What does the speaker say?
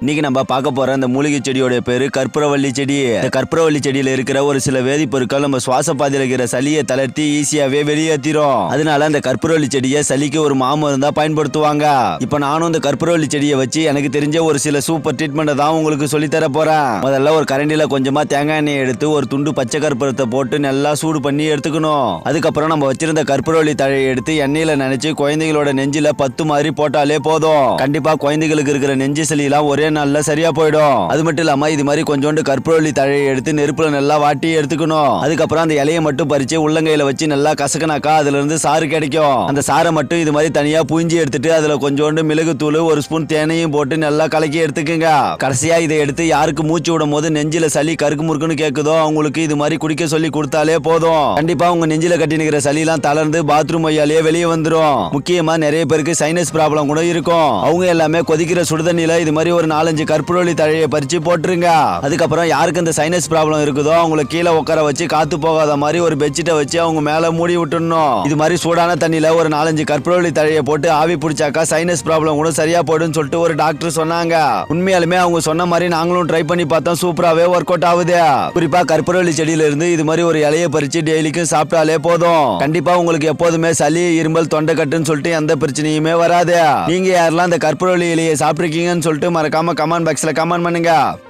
இன்னைக்கு நம்ம பார்க்க போற அந்த மூலிகை செடியோட பேரு கற்பூரவள்ளி செடி. இந்த கற்பூரவள்ளி செடியில இருக்கிற ஒரு சில வேதிப்பொருட்கள் நம்ம சுவாச பாதையில் இருக்கிற சளியை தளர்த்தி ஈஸியாவே வெளியேற்றிரும் அதனால அந்த கற்பூரவள்ளி செடியை சளிக்கு ஒரு மாமருந்தா பயன்படுத்துவாங்க. இப்போ நானும் இந்த கற்பூரவள்ளி செடியை வச்சு எனக்கு தெரிஞ்ச ஒரு சில சூப்பர் ட்ரீட்மெண்ட் தான் உங்களுக்கு சொல்லி தர போறேன். முதல்ல ஒரு கரண்டில கொஞ்சமா தேங்காய் எண்ணெய் எடுத்து ஒரு துண்டு பச்சை கற்பூரத்தை போட்டு நல்லா சூடு பண்ணி எடுத்துக்கணும். அதுக்கப்புறம் நம்ம வச்சிருந்த கற்பூரவள்ளி தழையை எடுத்து எண்ணெயில நினைச்சு குழந்தைகளோட நெஞ்சில பத்து மாதிரி போட்டாலே போதும். கண்டிப்பா குழந்தைகளுக்கு இருக்கிற நெஞ்சு சளி எல்லாம் ஒரே நாள்ல சரியா போயிடும். அது மட்டும் இல்லாம இது மாதிரி கொஞ்சோண்டு கற்பூரவள்ளி தழையை எடுத்து நெருப்புல நல்லா வாட்டி எடுத்துக்கணும். அதுக்கப்புறம் அந்த இலையை மட்டும் பறிச்சு உள்ளங்கையில வச்சு நல்லா கசக்கினாக்கா அதுல இருந்து சாறு கிடைக்கும். அந்த சாறை மட்டும் இது மாதிரி தனியா புழிஞ்சு எடுத்துட்டு அதுல கொஞ்சோண்டு மிளகுத்தூள் ஒரு ஸ்பூன் தேனையும் போட்டு நல்லா கலக்கி எடுத்துக்கங்க. கடைசியா இதை எடுத்து யாருக்கு மூச்சு விடும் போது நெஞ்சில சளி கருக்கு முறுக்குன்னு கேக்குதோ அவங்களுக்கு இது மாதிரி குடிக்க சொல்லி கொடுத்தாலே போதும். கண்டிப்பா உங்க நெஞ்சில கட்டி நிக்கிற சளி எல்லாம் தளர்ந்து பாத்ரூம் வழியாலேயே வெளியே வந்துரும். முக்கியமா நிறைய பேருக்கு சைனஸ் ப்ராப்ளம் கூட இருக்கும். அவங்க எல்லாமே கொதிக்கிற சுடுதண்ணில இது மாதிரி ஒரு நாலஞ்சு கற்பூரவள்ளி தழையை பறிச்சு போட்டுருங்க. அதுக்கப்புறம் யாருக்கு இந்த சைனஸ் ப்ராப்ளம் இருக்குதோ அவங்கள கீழே உட்கார வச்சு காத்து போகாத மாதிரி ஒரு பெட்ஷீட்டை வச்சு அவங்க மேல மூடி விட்டுடணும் இது மாதிரி சூடான தண்ணியில ஒரு நாலஞ்சு கற்பூரவள்ளி தழையை போட்டு ஆவி பிடிச்சாக்கா சைனஸ் ப்ராப்ளம் கூட சரியா போயிடும்னு சொல்லிட்டு ஒரு டாக்டர் சொன்னாங்க. உண்மையாலுமே அவங்க சொன்ன மாதிரி நாங்களும் ட்ரை பண்ணி பார்த்தோம் சூப்பராகவே ஒர்க் அவுட் ஆகுது. குறிப்பா கற்பூரவள்ளி செடியில இருந்து இது மாதிரி ஒரு இலையை பறிச்சு டெய்லிக்கும் சாப்பிட்டாலே போதும். கண்டிப்பா உங்களுக்கு எப்போதுமே சளி இருமல் தொண்டை கட்டுன்னு சொல்லிட்டு எந்த பிரச்சனையுமே வராது. நீங்க யாரெல்லாம் இந்த கற்பூரவள்ளி இலையை சாப்பிட்ருக்கீங்கன்னு சொல்லிட்டு மறக்காம கமெண்ட் பாக்ஸில் கமெண்ட் பண்ணுங்கள்